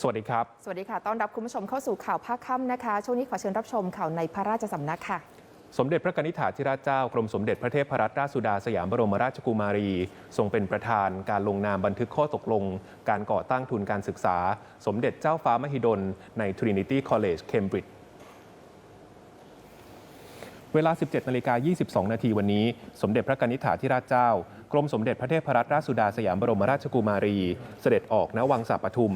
สวัสดีครับ สวัสดีค่ะ ต้อนรับคุณผู้ชมเข้าสู่ข่าวภาคค่ำนะคะ ช่วงนี้ขอเชิญรับชมข่าวในพระราชสำนักค่ะ สมเด็จพระกนิษฐาธิราชเจ้ากรมสมเด็จพระเทพรัตนราชสุดาสยามบรมราชกุมารี ทรงเป็นประธานการลงนามบันทึกข้อตกลง การก่อตั้งทุนการศึกษา สมเด็จเจ้าฟ้ามหิดลใน Trinity College Cambridge เวลา 17นาฬิกา22 นาทีวันนี้ สมเด็จพระกนิษฐาธิราชเจ้า กรมสมเด็จพระเทพรัตนราชสุดาสยามบรมราชกุมารี เสด็จออกณวังสาปทุม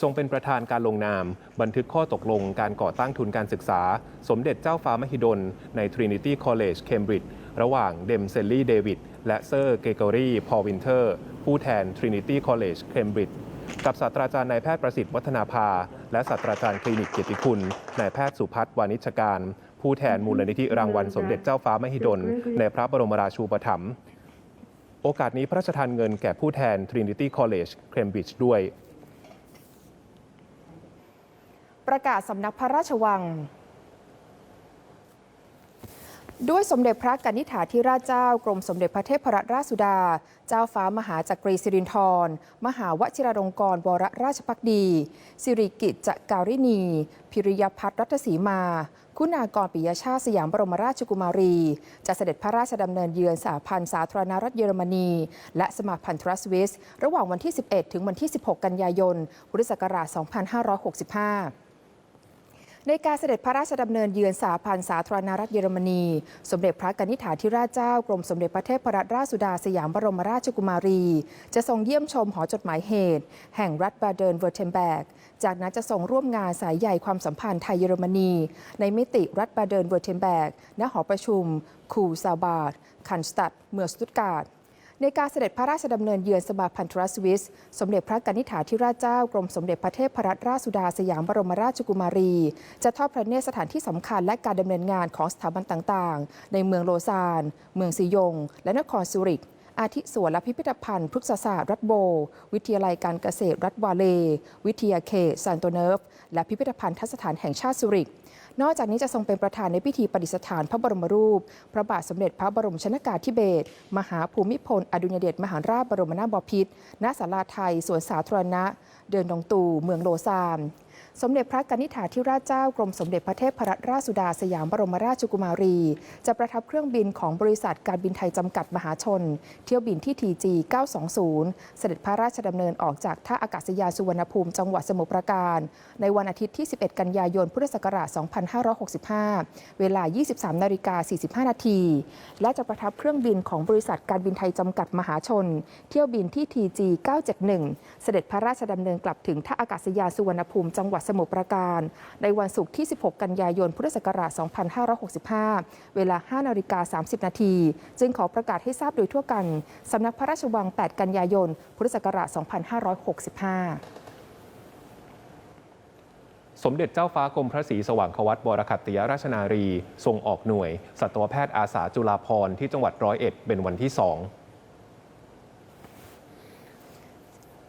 ทรงเป็นประธานการลงนาม บันทึกข้อตกลงการก่อตั้งทุนการศึกษา สมเด็จเจ้าฟ้ามหิดล ใน Trinity College Cambridge ระหว่างเดมเซลลี่เดวิดและเซอร์เกเกอรี่พอวินเทอร์ ผู้แทน Trinity College Cambridge กับศาสตราจารย์นายแพทย์ประสิทธิ์วัฒนาภา และศาสตราจารย์คลินิกเกียรติคุณนายแพทย์สุพัฒน์วานิชการ ผู้แทนมูลนิธิรางวัลสมเด็จเจ้าฟ้ามหิดล ในพระบรมราชูปถัมภ์โอกาสนี้พระราชทานเงินแก่ผู้แทน Trinity College Cambridge ด้วย ประกาศสำนักพระราชวังด้วยสมเด็จพระกนิษฐาธิราชเจ้ากรมสมเด็จพระเทพรัตนราชสุดา เจ้าฟ้ามหาจักรีสิรินธรมหาวชิราลงกรณ์วรราชพักดี สิริกิจจการินีพิริยพัฒนรัตศีมา คุณากรปิยชาติสยามบรมราชกุมารี จะเสด็จพระราชดำเนินเยือนสหพันธ์สาธารณรัฐเยอรมนี และสมาพันธ์ทรัสวิส ระหว่างวันที่ 11 ถึงวันที่ 16 กันยายนพุทธศักราช 2565 ในการเสด็จพระราชดำเนินเยือนสาพันธ์สาธารณรัฐเยอรมนี สมเด็จพระกนิษฐาธิราชเจ้ากรมสมเด็จพระเทพรัตนราชสุดาสยามบรมราชกุมารี จะทรงเยี่ยมชมหอจดหมายเหตุ แห่งรัฐบาเดินเวอร์เทมเบก จากนั้นจะทรงร่วมงานสายใหญ่ความสัมพันธ์ไทยเยอรมนี ในมิติรัฐบาเดินเวอร์เทมเบกณหอประชุม คูซาบาดคันสตัดเมืองสตุตการ์ด ในการเสด็จพระราชดำเนินเยือนสมาพันธรัสวิส สมเด็จพระกนิษฐาธิราชเจ้ากรมสมเด็จพระเทพรัตนราชสุดาสยามบรมราชกุมารี จะทอดพระเนตรสถานที่สำคัญและการดำเนินงานของสถาบันต่างๆ ในเมืองโลซาน เมืองซียง และนครซูริกอาทิสวนและพิพิธภัณฑ์พฤกษศาสตร์รัฐโบ วิทยาลัยการเกษตรรัฐวาเล วิทยาเขตซานโตเนิฟ และพิพิธภัณฑ์ทัศถานแห่งชาติซูริกนอกจากนี้จะทรงเป็นประธานในพิธีประดิษฐานพระบรมรูป พระบาทสมเด็จพระบรมชนากาธิเบศรมหาภูมิพล อดุลยเดชมหาราชบรมนาถบพิตรณศาลาไทย สวนสาธารณะ เดินดงตูเมืองโลซานสมเด็จพระกนิษฐาธิราชเจ้ากรมสมเด็จพระเทพรัตนราชสุดาสยามบรมราชกุมารี จะประทับเครื่องบินของบริษัทการบินไทยจำกัดมหาชน เที่ยวบินที่ TG 920 เสด็จพระราชดำเนินออกจากท่าอากาศยานสุวรรณภูมิจังหวัดสมุทรปราการ ในวันอาทิตย์ที่ 11 กันยายนพุทธศักราช2565 เวลา 23 นาฬิกา 45 นาที และจะประทับเครื่องบินของบริษัทการบินไทยจำกัดมหาชน เที่ยวบินที่ TG 971 เสด็จพระราชดำเนินกลับถึงท่าอากาศยานสุวรรณภูมิจังหวัดสมุทรปราการ ในวันศุกร์ที่ 16 กันยายน พุทธศักราช 2565 เวลา 5 นาฬิกา 30 นาที จึงขอประกาศให้ทราบโดยทั่วกัน สำนักพระราชวัง 8 กันยายน พุทธศักราช 2565 สมเด็จเจ้าฟ้ากรมพระศรีสว่างควัตบรคัตติยราชนารี ทรงออกหน่วย สัตวแพทย์อาสาจุฬาภรณ์ที่จังหวัดร้อยเอ็ดเป็นวันที่สอง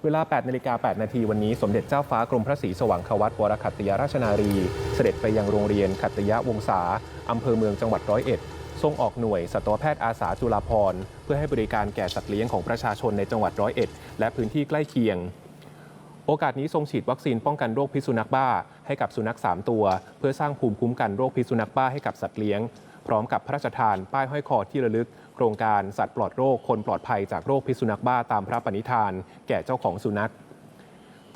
เวลา 8นาฬิกา8นาทีวันนี้สมเด็จเจ้าฟ้ากรมพระศรีสว่างควัตวรคัตติยราชนารี เสด็จไปยังโรงเรียนขัตติยวงศาอำเภอเมืองจังหวัดร้อยเอ็ดทรงออกหน่วยสัตวแพทย์อาสาจุฬาภรณ์เพื่อให้บริการแก่สัตว์เลี้ยงของประชาชนในจังหวัดร้อยเอ็ดและพื้นที่ใกล้เคียง โอกาสนี้ทรงฉีดวัคซีนป้องกันโรคพิษสุนัขบ้า ให้กับสุนัข 3 ตัว เพื่อสร้างภูมิคุ้มกันโรคพิษสุนัขบ้าให้กับสัตว์เลี้ยง พร้อมกับพระราชทานป้ายห้อยคอที่ระลึก โครงการสัตว์ปลอดโรคคนปลอดภัยจากโรคพิษสุนัขบ้าตามพระปณิธาน แก่เจ้าของสุนัข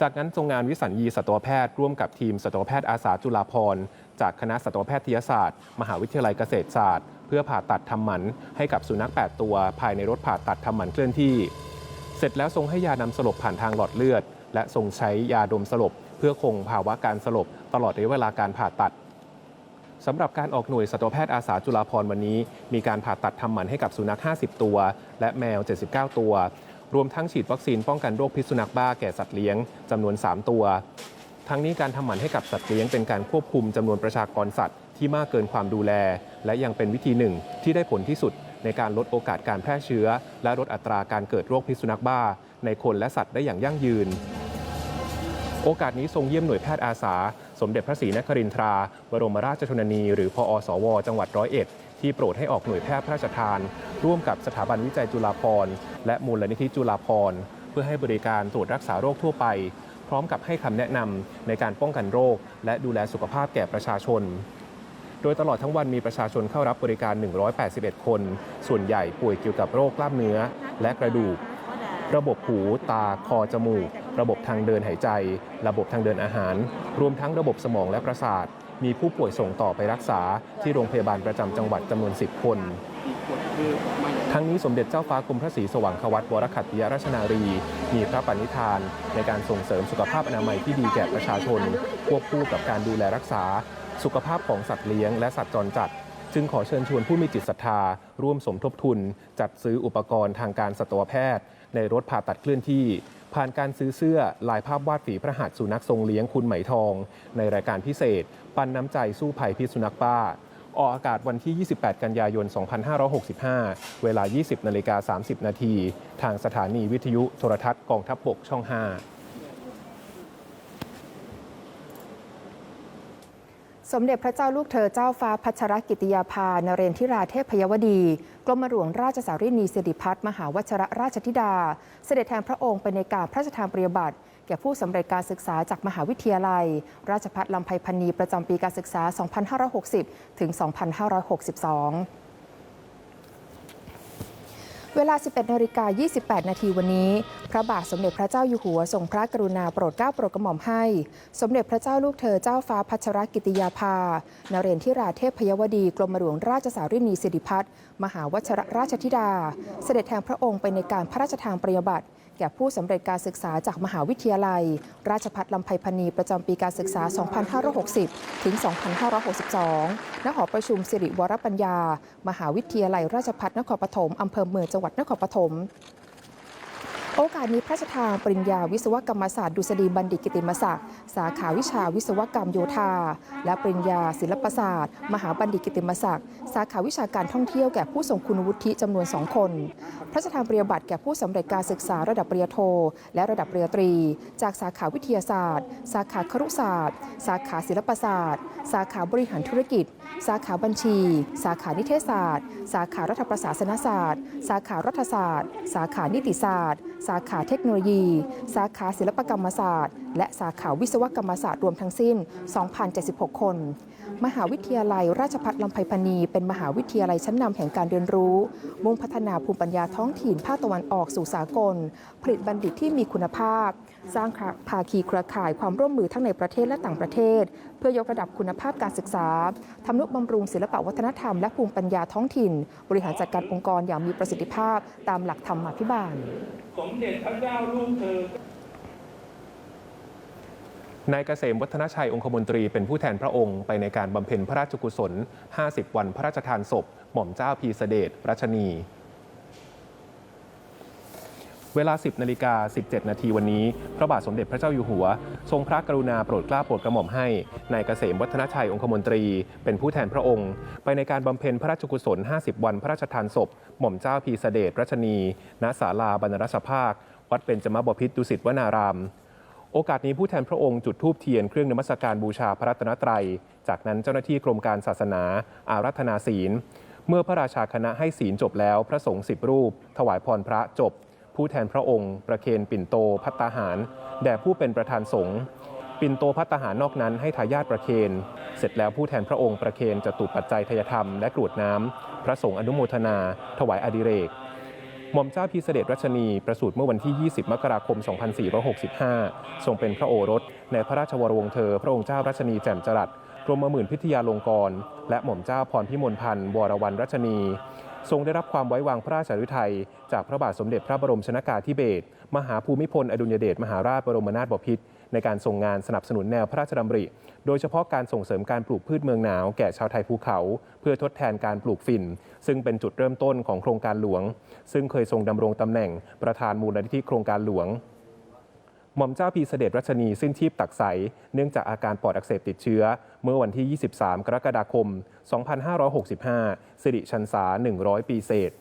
จากนั้นทรงงานวิสัญญีสัตวแพทย์ร่วมกับทีมสัตวแพทย์อาสาจุฬาภรณ์จากคณะสัตวแพทยศาสตร์ มหาวิทยาลัยเกษตรศาสตร์ เพื่อผ่าตัดทำหมันให้กับสุนัข 8 ตัว ภายในรถผ่าตัดทำหมันเคลื่อนที่ เสร็จแล้วทรงให้ยานำสลบผ่านทางหลอดเลือดและทรงใช้ยาดมสลบ เพื่อคงภาวะการสลบ ตลอดระยะเวลาการผ่าตัดสำหรับการออกหน่วยสัตวแพทย์อาสาจุฬาภรวันนี้ มีการผ่าตัดทำหมันให้กับสุนัข 50 ตัว และแมว 79 ตัว รวมทั้งฉีดวัคซีนป้องกันโรคพิษสุนัขบ้าแก่สัตว์เลี้ยงจำนวน 3 ตัว ทั้งนี้การทำหมันให้กับสัตว์เลี้ยงเป็นการควบคุมจำนวนประชากรสัตว์ที่มากเกินความดูแล และยังเป็นวิธีหนึ่งที่ได้ผลที่สุด ในการลดโอกาสการแพร่เชื้อ และลดอัตราการเกิดโรคพิษสุนัขบ้า ในคนและสัตว์ได้อย่างยั่งยืน โอกาสนี้ทรงเยี่ยมหน่วยแพทย์อาสา สมเด็จพระศรีนครินทรา บรมราชชนนี หรือพอสว จังหวัดร้อยเอ็ดที่โปรดให้ออกหน่วยแพทย์พระราชทาน ร่วมกับสถาบันวิจัยจุฬาภรณ์และมูลนิธิจุฬาภรณ์เพื่อให้บริการตรวจรักษาโรคทั่วไป พร้อมกับให้คำแนะนำในการป้องกันโรค และดูแลสุขภาพแก่ประชาชน โดยตลอดทั้งวันมีประชาชนเข้ารับบริการ 181 คน ส่วนใหญ่ป่วยเกี่ยวกับโรคกล้ามเนื้อ และกระดูก ระบบหู ตา คอ จมูก ระบบทางเดินหายใจ ระบบทางเดินอาหาร รวมทั้งระบบสมองและประสาท มีผู้ป่วยส่งต่อไปรักษาที่โรงพยาบาลประจำจังหวัดจำนวน 10 คนทั้งนี้สมเด็จเจ้าฟ้ากรมพระศรีสว่างควัตวรคัตติยราชนารี มีพระปณิธาน ในการส่งเสริมสุขภาพอนามัยที่ดีแก่ประชาชน ควบคู่กับการดูแลรักษา สุขภาพของสัตว์เลี้ยงและสัตว์จรจัด จึงขอเชิญชวนผู้มีจิตศรัทธา ร่วมสมทบทุน จัดซื้ออุปกรณ์ทางการสัตวแพทย์ ในรถผ่าตัดเคลื่อนที่ ผ่านการซื้อเสื้อลายภาพวาดฝีพระหัตถ์สุนัขทรงเลี้ยงคุณไหมทอง ในรายการพิเศษ ปันน้ำใจสู้ภัยพิษสุนัขบ้าออกอากาศวันที่ 28 กันยายน 2565 เวลา 20 นาฬิกา 30 นาที ทางสถานีวิทยุโทรทัศน์กองทัพบกช่อง 5 สมเด็จพระเจ้าลูกเธอเจ้าฟ้าพัชรกิติยาภานเรนทิราเทพพยวดี กรมหลวงราชสารินีสิริพัฒน์มหาวชรราชธิดา เสด็จแทนพระองค์ไปในการพระราชทานปริยบัติแก่ผู้สำเร็จการศึกษาจากมหาวิทยาลัย ราชภัฏลำไพพันนีประจำปีการศึกษา 2560 ถึง 2562เวลา 11นาฬิกา28 นาทีวันนี้ ระบาทสมเด็จพระเจ้าอยู่หัวทรงพระกรุณาโปรดเกล้าโปรดกระหม่อมให้ สมเด็จพระเจ้าลูกเธอเจ้าฟ้าพัชรกิติยาภา นเรนทิราเทพพยวดีกรมหลวงราชสารินีสิริพัฒน์มหาวชรราชธิดา เสด็จแทนพระองค์ไปในการพระราชทานปริยบัติแก่ผู้สำเร็จการศึกษาจากมหาวิทยาลัย ราชภัฏลำไพพันนีประจำปีการศึกษา 2560 ถึง 2562 ณ หอประชุมสิริวรปัญญา มหาวิทยาลัยราชภัฏนครปฐมอำเภอเมืองจังหวัดนครปฐม โอกาสนี้พระราชทานปริญญาวิศวกรรมศาสตร์ดุษฎีบัณฑิตกิติมศักดิ์สาขาวิชาวิศวกรรมโยธา และปริญญาศิลปศาสตร์ มหาบัณฑิตกิติมศักดิ์สาขาวิชาการท่องเที่ยวแก่ผู้ทรงคุณวุฒิจำนวน 2 คน พระราชทานปริญญาบัตรแก่ผู้สำเร็จการศึกษาระดับปริญญาโท และระดับปริญญาตรี จากสาขาวิทยาศาสตร์ สาขาครุศาสตร์ สาขาศิลปศาสตร์ สาขาบริหารธุรกิจ สาขาบัญชี สาขานิเทศศาสตร์ สาขารัฐประศาสนศาสตร์ สาขารัฐศาสตร์ สาขานิติศาสตร์สาขาเทคโนโลยี สาขาศิลปกรรมศาสตร์ และสาขาวิศวกรรมศาสตร์รวมทั้งสิ้น 2,076 คน มหาวิทยาลัยราชภัฏลำไพพรรณีเป็นมหาวิทยาลัยชั้นนำแห่งการเรียนรู้ มุ่งพัฒนาภูมิปัญญาท้องถิ่นภาคตะวันออกสู่สากล ผลิตบัณฑิตที่มีคุณภาพ สร้างภาคีเครือข่ายความร่วมมือทั้งในประเทศและต่างประเทศ เพื่อยกระดับคุณภาพการศึกษาทำนุบำรุงศิลปวัฒนธรรมและภูมิปัญญาท้องถิ่น บริหารจัดการองค์กรอย่างมีประสิทธิภาพตามหลักธรรมาภิบาล สมเด็จพระเจ้าลูกเธอ นายเกษมวัฒนชัยองคมนตรีเป็นผู้แทนพระองค์ไปในการบำเพ็ญพระราชกุศล 50 วันพระราชทานศพ หม่อมเจ้าพีเสเดชรัชนี เวลา 10นาฬิกา17 นาทีวันนี้ พระบาทสมเด็จพระเจ้าอยู่หัว ทรงพระกรุณาโปรดเกล้าโปรดกระหม่อมให้นายเกษมวัฒนชัยองคมนตรี เป็นผู้แทนพระองค์ ไปในการบำเพ็ญพระราชกุศล 50 วันพระราชทานศพ หม่อมเจ้าพีเสเดชรัชนี ณศาลาบรรณรสภาค วัดเบญจมบพิตรดุสิตวนาราม โอกาสนี้ผู้แทนพระองค์จุดธูปเทียนเครื่องนมัสการบูชาพระรัตนตรัย จากนั้นเจ้าหน้าที่กรมการศาสนา อารัธนาศีล เมื่อพระราชาคณะให้ศีลจบแล้วพระสงฆ์สิบรูป ถวายพรพระจบ ผู้แทนพระองค์ ประเคนปิ่นโตพัตตาหาร แด่ผู้เป็นประธานสงฆ์ปิ่นโตพัตตาหารนอกนั้นให้ทายาทประเคน เสร็จแล้วผู้แทนพระองค์ประเคนจะตุปัจจัยทยธรรมและกรวดน้ำพระสงฆ์อนุโมทนา ถวายอดิเรก หม่อมเจ้าพิเสด็จรัชนีประสูติเมื่อวันที่ 20 มกราคม 2465 ทรงเป็นพระโอรส ในพระราชวรวงศ์เธอ พระองค์เจ้ารัชนีแจ่มจรัสกรมหมื่นพิทยาลงกรณ์และหม่อมเจ้าพรพิมลพันธ์วรวรรณรัชนี ทรงได้รับความไว้วางพระราชฤทัยจากพระบาทสมเด็จพระบรมชนากาธิเบศรมหาภูมิพลอดุลยเดชมหาราชบรมนาถบพิตร ในการทรงงานสนับสนุนแนวพระราชดำริ โดยเฉพาะการส่งเสริมการปลูกพืชเมืองหนาวแก่ชาวไทยภูเขา เพื่อทดแทนการปลูกฝิ่น ซึ่งเป็นจุดเริ่มต้นของโครงการหลวง ซึ่งเคยทรงดำรงตำแหน่งประธานมูลนิธิโครงการหลวงหม่อมเจ้าพีเสด็จรัชนีสิ้นชีพตักใส เนื่องจากอาการปอดอักเสบติดเชื้อ เมื่อวันที่ 23 กรกฎาคม 2565 สิริชันษา 100 ปีเศษ